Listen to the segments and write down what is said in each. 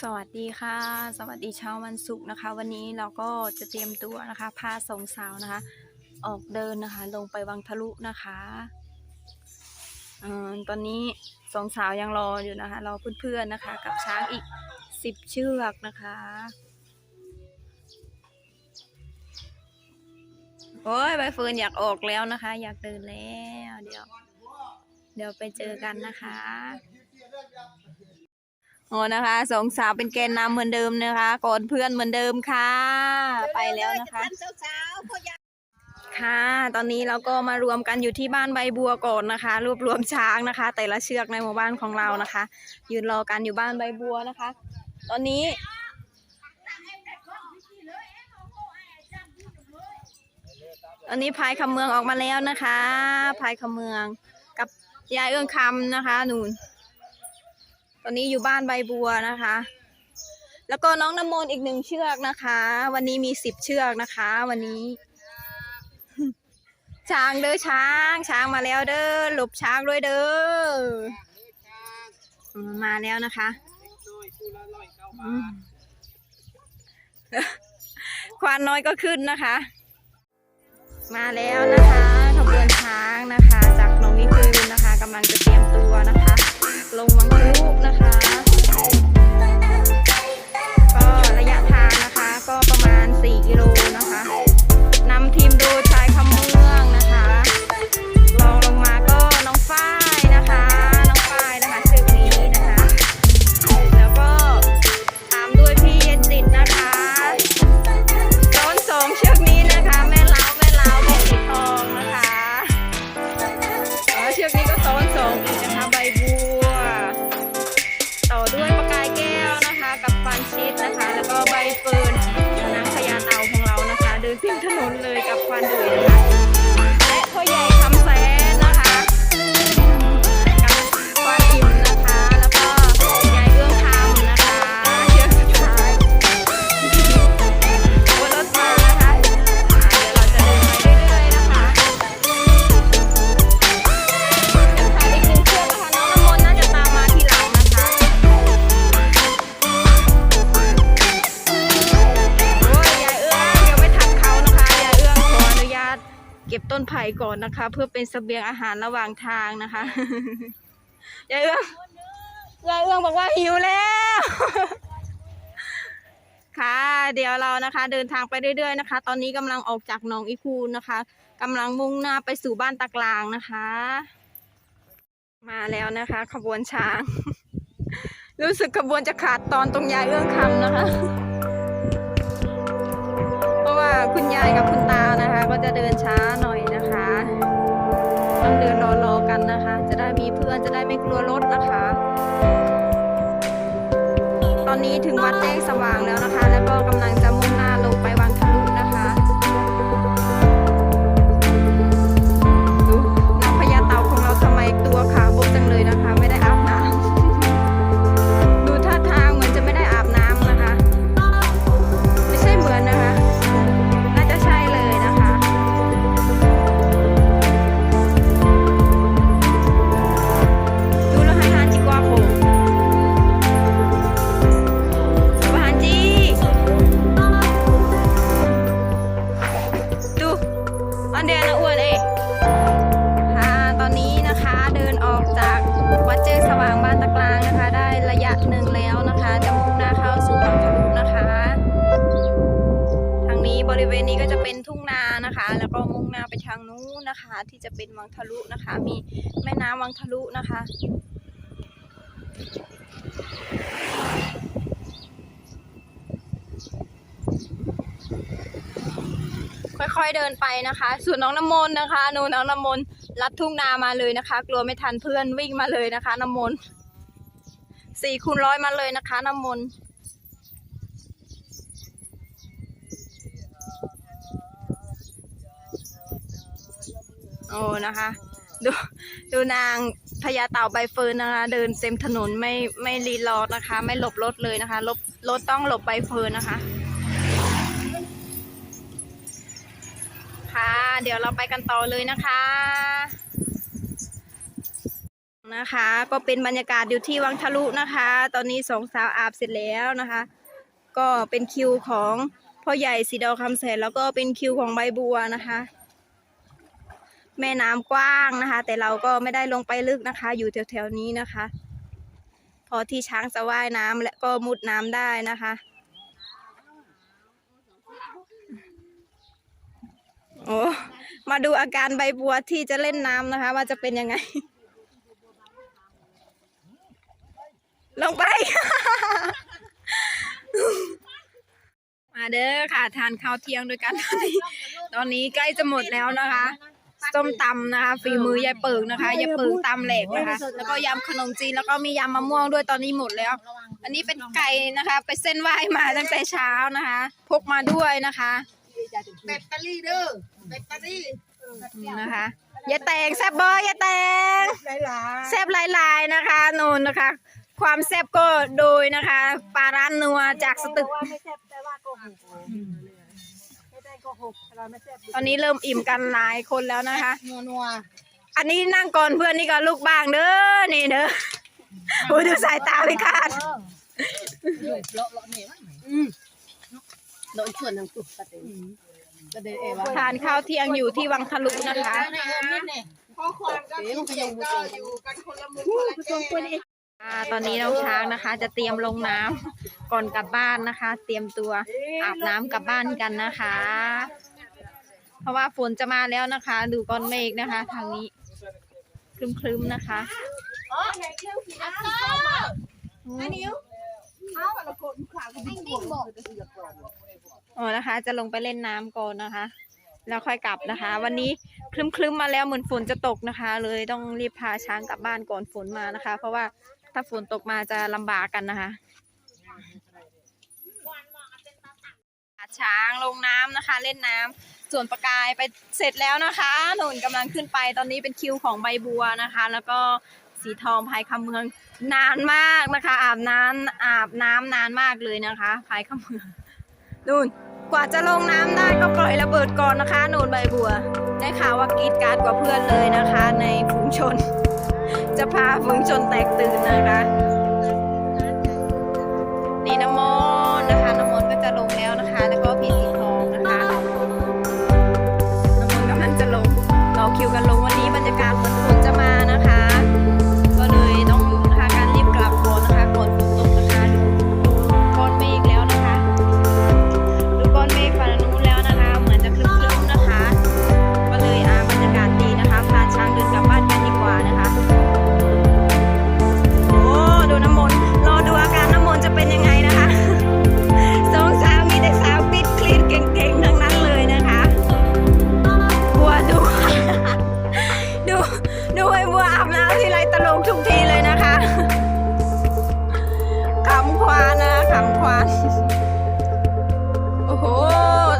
สวัสดีค่ะ สวัสดีเช้าวันศุกร์นะคะ วันนี้เราก็จะเตรียมตัวนะคะพาสองสาวนะคะ ออกเดินนะคะ ลงไปวังทะลุนะคะอตอนนี้สองสาวยังรออยู่นะคะรอเพื่อนๆนะคะ กับช้างอีกสิบเชือกนะคะโอ้ยใบเฟิร์นอยากออกแล้วนะคะ อยากเดินแล้ว เดี๋ยว เดี๋ยวไปเจอกันนะคะ โอ้นะคะสองสาวเป็นแกนนำเหมือนเดิมนะคะก่อนเพื่อนเหมือนเดิมค่ะ ไปแล้วนะคะ ค่ะ ตอนนี้เราก็มารวมกันอยู่ที่บ้านใบบัวก่อนนะคะ รวบรวมช้างนะคะ แต่ละเชือกในหมู่บ้านของเรานะคะ ยืนรอกันอยู่บ้านใบบัวนะคะ ตอนนี้ตอนนี้พายคำเมืองออกมาแล้วนะคะพายคำเมืองกับยายเอื้องคำนะคะหนูน ตอนนี้อยู่บ้านใบบัวนะคะ แล้วก็น้องน้ำมนต์อีกหนึ่งเชือกนะคะ วันนี้มีสิบเชือกนะคะ วันนี้ ช้างเด้อช้าง ช้างมาแล้วเด้อหลบช้างด้วยเด้อมาแล้วนะคะควานน้อยก็ขึ้นนะคะ มาแล้วนะคะขบวนช้างนะคะ จากหนองวิคืนนะคะกำลังจะ นไผ่ก่อนนะคะ เพื่อเป็นเสบียงอาหารระหว่างทางนะคะยายเอื้องยายเอื้องบอกว่าหิวแล้ว ค่ะ เดี๋ยวเรานะคะ เดินทางไปเรื่อยๆนะคะ ตอนนี้กำลังออกจากหนองอีคูนนะคะกำลังมุ่งหน้าไปสู่บ้านตะกลางนะคะ มาแล้วนะคะ ขบวนช้าง รู้สึกขบวนจะขาดตอนตรงยายเอื้องคำนะคะเพราะว่าคุณยายกับคุณตานะคะ ก็จะเดินช้าหน่อย ต้องเดินรอๆกันนะคะ จะได้มีเพื่อนจะได้ไม่กลัวรถนะคะ ตอนนี้ถึงวัดแจ้งสว่างแล้วนะคะ แล้วก็กำลังจะ ลุนะคะ มีแม่น้ำวังทะลุนะคะค่อยๆเดินไปนะคะ ส่วนน้องน้ำมนต์นะคะนูน้องน้ำมนต์ลัดทุ่งนามาเลยนะคะ กลัวไม่ทันเพื่อนวิ่งมาเลยนะคะ น้ำมนต์สี่คูณร้อยมาเลยนะคะ น้ำมนต์ โอ้นะคะ ดูดูนางพญาเต่าใบเฟิร์นนะคะ เดินเต็มถนนไม่ไม่รีรอนะคะ ไม่หลบรถเลยนะคะหลบรถต้องหลบใบเฟิร์นนะคะ ค่ะ เดี๋ยวเราไปกันต่อเลยนะคะนะคะ ก็เป็นบรรยากาศอยู่ที่วังทะลุนะคะ ตอนนี้สองสาวอาบเสร็จแล้วนะคะ ก็เป็นคิวของพ่อใหญ่สีดอคำแสนแล้วก็เป็นคิวของใบบัวนะคะ แม่น้ำกว้างนะคะ แต่เราก็ไม่ได้ลงไปลึกนะคะ อยู่แถวๆนี้นะคะ พอที่ช้างจะว่ายน้ำและก็มุดน้ำได้นะคะ โอ้มาดูอาการใบบัวที่จะเล่นน้ำนะคะ ว่าจะเป็นยังไง ลงไป มาเด้อค่ะ ทานข้าวเที่ยงด้วยกันตอนนี้ ตอนนี้ใกล้จะหมดแล้วนะคะ ส้มตำนะคะฝีมือยายเปิงนะคะยายเปิงตำแหลกนะคะ แล้วก็ยำขนมจีนแล้วก็มียำมะม่วงด้วยตอนนี้หมดแล้ว อันนี้เป็นไก่นะคะ ไปเส้นไหว้มาตั้งแต่เช้านะคะ พกมาด้วยนะคะแบตเตอรี่เด้อแบตเตอรี่นะคะยายแตงแซบบอยายแตงหลายแซบหลายๆนะคะนูนนะคะ ความแซบก็โดยนะคะปลาร้านนัวจากสตึก กหกไม่ได้โกหกเราไม่แซ่บตอนนี้เริ่มอิ่มกันหลายคนแล้วนะคะ นัวนัวอันนี้นั่งก่อนเพื่อนนี่ก็ลูกบ้างเด้อนี่เด้อโอ้ยดูสายตาไม่คาดเลาะเลาะเนี่ยอืมเลาะส่วนหนึ่งตุ๊กตาเต็มก็เดเอวะทานข้าวเที่ยงอยู่ที่วังทะลุนะคะพ่อคนก็เสียงก็อยู่กันคนละมุมคนละแก่อ่า ตอนนี้น้องช้างนะคะ จะเตรียมลงน้ำก่อนกลับบ้านนะคะ เตรียมตัวอาบน้ำกลับบ้านกันนะคะ เพราะว่าฝนจะมาแล้วนะคะ ดูก้อนเมฆนะคะ ทางนี้ครึ้มๆนะคะอ๋อไหนเที่ยวสีน้ำอันนิ้วเอาละคนขาก็ดิ้งดิ้งบอกอ๋อนะคะ จะลงไปเล่นน้ำก่อนนะคะ แล้วค่อยกลับนะคะ วันนี้คลึ้มๆมาแล้วเหมือนฝนจะตกนะคะ เลยต้องรีบพาช้างกลับบ้านก่อนฝนมานะคะ เพราะว่า ถ้าฝนตกมาจะลำบากกันนะคะช้างลงน้ำนะคะ เล่นน้ำส่วนประกายไปเสร็จแล้วนะคะหนุนกำลังขึ้นไปตอนนี้เป็นคิวของใบบัวนะคะ แล้วก็สีทองพายคำเมืองนานมากนะคะ อาบน้ำอาบน้ำนานมากเลยนะคะพายคำเมืองนู่นกว่าจะลงน้ำได้ก็ปล่อยระเบิดก่อนนะคะหนูนใบบัว ได้ข่าวว่ากีดการกว่าเพื่อนเลยนะคะ ในฝูงชน จะพาฝูงชนแตกตื่นนะคะ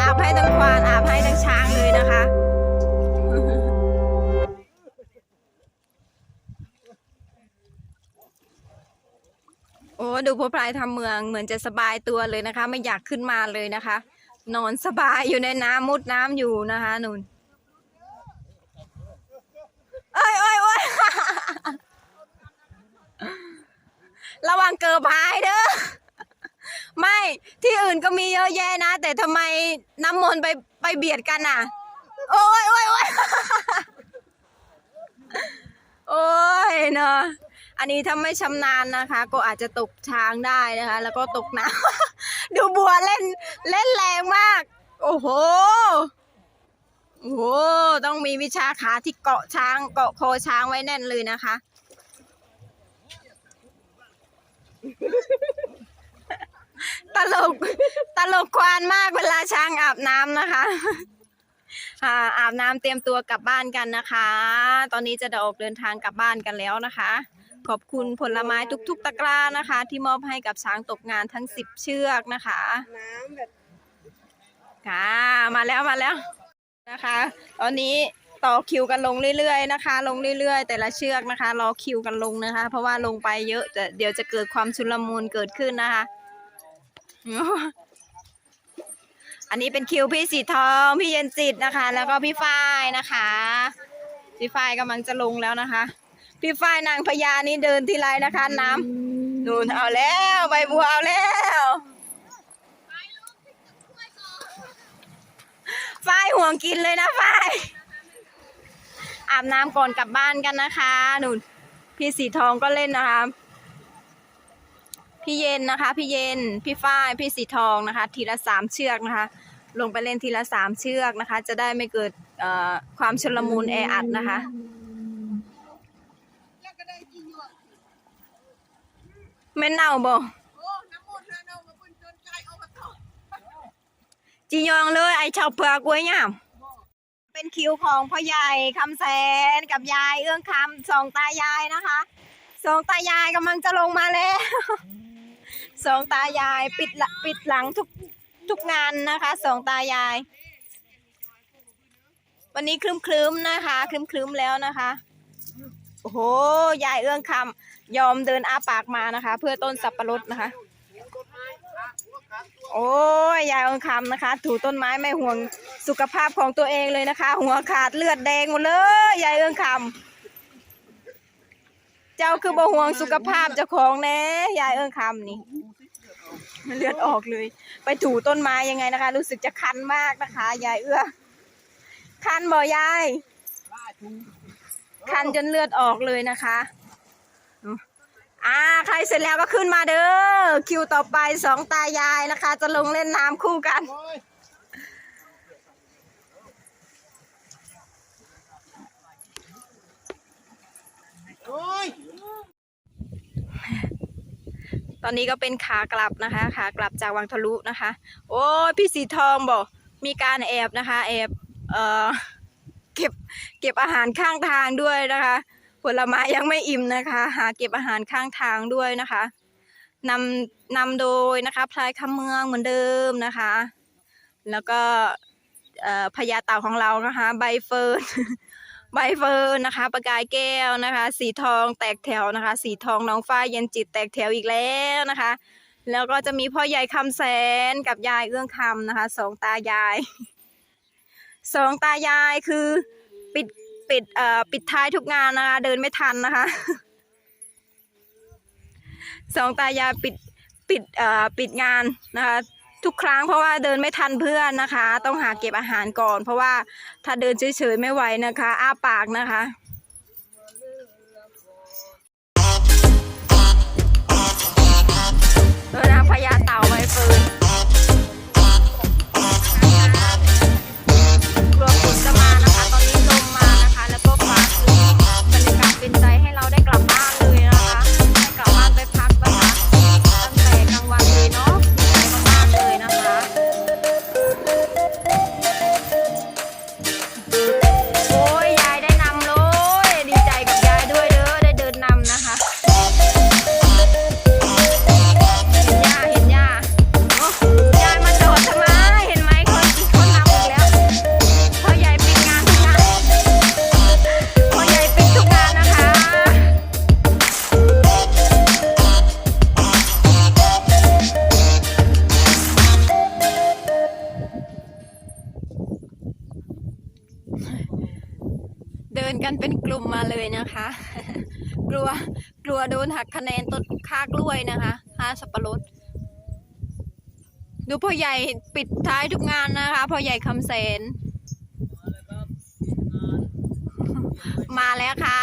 อาบให้ทั้งควานอาบให้ทั้งช้างเลยนะคะ โอ้ดูพวกพลายทำเมืองเหมือนจะสบายตัวเลยนะคะ ไม่อยากขึ้นมาเลยนะคะ นอนสบายอยู่ในน้ำมุดน้ำอยู่นะคะนุ่นเอ้ยเอ้ยเอ้ยระวังเกิบหายเด้อ ที่อื่นก็มีเยอะแยะนะ แต่ทำไมน้ำมนต์ไปไปเบียดกันอะ โอ้ยโอ้ยโอ้ยโอ้ยเนาะอันนี้ถ้าไม่ชำนาญนะคะ ก็อาจจะตกช้างได้นะคะ แล้วก็ตกน้ำดูบัวเล่นเล่นแรงมาก โอ้โหโอ้โหต้องมีวิชาขาที่เกาะช้าง เกาะคอช้างไว้แน่นเลยนะคะ ตลก ตลกควานมากเวลาช้างอาบน้ำนะคะอ่าอาบน้ำเตรียมตัวกลับบ้านกันนะคะ ตอนนี้จะออกเดินทางกลับบ้านกันแล้วนะคะ ขอบคุณผลไม้ทุก ๆ ตะกร้านะคะ ที่มอบให้กับช้างตกงานทั้ง10เชือกนะคะน้ำแบบค่ะมาแล้วมาแล้วนะคะ ตอนนี้ต่อคิวกันลงเรื่อยๆนะคะ ลงเรื่อยๆ แต่ละเชือกนะคะ รอคิวกันลงนะคะ เพราะว่าลงไปเยอะจะเดี๋ยวจะเกิดความชุลมุนเกิดขึ้นนะคะ อันนี้เป็นคิวพี่สีทองพี่เย็นจิตนะคะ แล้วก็พี่ฝ้ายนะคะ พี่ฝ้ายกำลังจะลงแล้วนะคะ พี่ฝ้ายนางพญานี่เดินทีไรนะคะ น้ำนู่นเอาแล้วใบบัวเอาแล้วฝ้ายห่วงกินเลยนะฝ้ายอาบน้ำก่อนกลับบ้านกันนะคะนู่นพี่สีทองก็เล่นนะคะ พี่เย็นนะคะ พี่เย็น พี่ฝ้าย พี่สีทองนะคะ ทีละสามเชือกนะคะ ลงไปเล่นทีละสามเชือกนะคะ จะได้ไม่เกิดความชลมุนแออัดนะคะแม่นเอาบ่จียองเลยไอชาวเปลือกกล้วยย่าม เป็นคิวของพ่อใหญ่คำแสนกับยายเอื้องคำสองตายายนะคะสองตายายกำลังจะลงมาแล้ว สองตายายปิดละปิดหลังทุกทุกงานนะคะสองตายาย วันนี้คลึ้มๆนะคะ คลึ้มๆแล้วนะคะโอ้โหยายเอื้องคำยอมเดินอาปากมานะคะ เพื่อต้นสับปะรดนะคะ โอ้ยยายเอื้องคำนะคะ ถูต้นไม้ไม่ห่วงสุขภาพของตัวเองเลยนะคะ หัวขาดเลือดแดงหมดเลยยายเอื้องคำ เจ้าคือบ่ห่วงสุขภาพเจ้าของแน่ยายเอื้องคำนี่เลือดออกเลย ไปถูต้นไม้ยังไงนะคะ รู้สึกจะคันมากนะคะ ยายเอื้อ คันบ่ยาย คันจนเลือดออกเลยนะคะอ่าใครเสร็จแล้วก็ขึ้นมาเด้อคิวต่อไปสองตายายนะคะ จะลงเล่นน้ำคู่กัน ตอนนี้ก็เป็นขากลับนะคะขากลับจากวังทะลุนะคะ โอ้พี่สีทองบอกมีการแอบนะคะ แอบเอ่อเก็บเก็บอาหารข้างทางด้วยนะคะ ผลไม้ยังไม่อิ่มนะคะ หาเก็บอาหารข้างทางด้วยนะคะนำนำโดยนะคะพลายคำเมืองเหมือนเดิมนะคะ แล้วก็พญาเต่าของเรานะคะ ใบเฟิร์น ใบเฟิร์นนะคะ ประกายแก้วนะคะ สีทองแตกแถวนะคะ สีทองน้องฟ้ายเย็นจิตแตกแถวอีกแล้วนะคะ แล้วก็จะมีพ่อใหญ่คำแสนกับยายเอื้องคำนะคะสองตายายสองตายายคือปิดปิดเอ่อปิดท้ายทุกงานนะคะ เดินไม่ทันนะคะสองตายายปิดปิดเอ่อปิดงานนะคะ ทุกครั้งเพราะว่าเดินไม่ทันเพื่อนนะคะ ต้องหาเก็บอาหารก่อน เพราะว่าถ้าเดินเฉยๆไม่ไหวนะคะ อ้าปากนะคะเอานะพญาเต่าไม้ฟืน พ่อใหญ่ปิดท้ายทุกงานนะคะพ่อใหญ่คำเสนมาแล้วค่ะ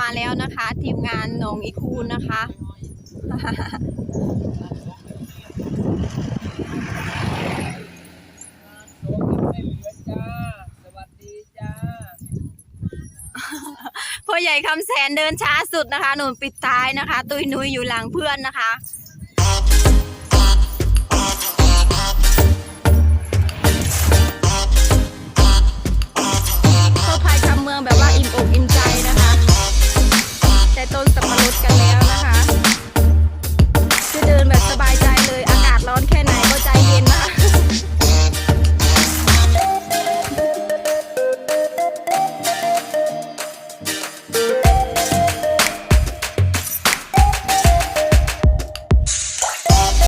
มาแล้วนะคะ ทีมงานหนองอีคูนนะคะ พ่อใหญ่คำแสนเดินช้าสุดนะคะ หนุนปิดท้ายนะคะ ตุยนุยอยู่หลังเพื่อนนะคะ